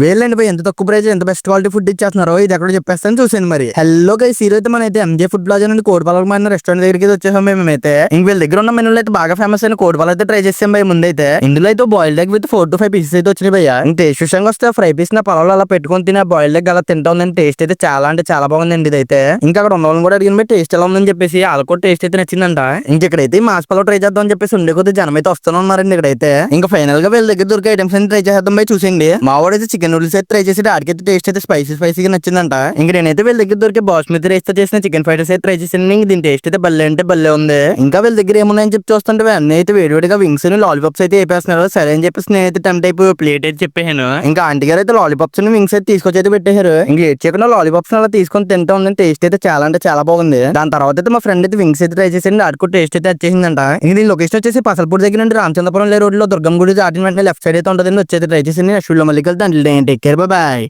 వేలండి పోయి ఎంత తక్కువ ప్రైజ్ ఎంత బెస్ట్ క్వాలిటీ ఫుడ్ ఇచ్చేస్తున్నారో ఇది ఎక్కడ చెప్పేస్తాను చూసాను మరి. హలో గైస్ ఈ రోజు మన అయితే ఎంజే ఫుడ్ ప్లాజా నుండి కోడిపాలకు మన రెస్టారెంట్ దగ్గరికి వచ్చేసాం మేము మేమైతే. ఇంక వీళ్ళ దగ్గర ఉన్న మెనూలు అయితే బాగా ఫేమస్ అయిన కోడిపాలు అయితే ట్రై చేసాం భయ ముందైతే. ఇందులో అయితే boiled egg with four to five pieces అయితే వచ్చినాయి భయ్య. ఇంక టేస్ట్ విషయంగా వస్తే ఫ్రై పీస్ నా పొలంలో అలా పెట్టుకుని తిన్న బాయిల్డ్ ఎగ్ అలా తింటా ఉందని టేస్ట్ అయితే చాలా అంటే చాలా బాగుందండి ఇదైతే. ఇంకా అక్కడ ఉన్న వాళ్ళని కూడా అడిగిన టేస్ట్ ఎలా ఉందని చెప్పేసి వాళ్ళకి కూడా టేస్ట్ అయితే నచ్చిందంట. ఇంక ఇక్కడైతే మాస్ పలావ్ ట్రై చేద్దాం అని చెప్పేసి ఉండే కొద్ది జనం అయితే వస్తూనే ఉన్నారండి ఇక్కడైతే. ఇంకా ఫైనల్గా వీళ్ళ దగ్గర దొరికే ఐటమ్స్ అన్ని ట్రై చేద్దాం పోయి చూసింది మా వాడు చికెన్ నూడిల్స్ అయితే ట్రై చేసి ఆడికైతే టేస్ట్ అయితే స్పైసీ స్పైసీగా నచ్చిందంట. ఇంక నేనైతే వీళ్ళ దగ్గర దొరికే బాస్మతి రైస్తో చేసిన చికెన్ ఫ్రైడ్ రైస్ అయితే ట్రై చేసాను దీని టేస్ట్ అయితే భలే అంటే భలే ఉంది. ఇంకా వీళ్ళ దగ్గర ఏమున్నాయని చెప్పి చూస్తుంటే అన్నీ అయితే వేడివేడిగా వింగ్స్ లాలీపాప్స్ అయితే వేపేస్తున్నారు. సరే అని చెప్పేసి నేనైతే టెన్ టైప్ ప్లేట్ అయితే చెప్పాను ఇంకా ఆంటీ గారు అయితే లాలీపాప్స్ వింగ్స్ అయితే తీసుకొచ్చి అయితే పెట్టేశారు. ఇంకా లేట్ చేయకుండా లాలీపాప్స్ అలా తీసుకొని తింటా ఉంది టేస్ట్ అయితే చాలా అంటే చాలా బాగుంది. దాని తర్వాత అయితే మా ఫ్రెండ్ అయితే వింగ్స్ అయితే ట్రై చేసింది. ఆడుకో టేస్ట్ అయితే వచ్చేసిందంట. ఇంకా దీని లొకేషన్ వచ్చేసి పసల్పూర్ దగ్గర నుండి రామచంద్రపురం లే రోడ్లో దుర్గం గుడి దాటిన వెంటనే లెఫ్ట్ సైడ్ అయితే ఉంటుంది వచ్చేది ట్రై చేసింది. నెక్స్ట్ వీడియో మళ్ళీ కలిసి దాంట్లో Take care. Bye bye.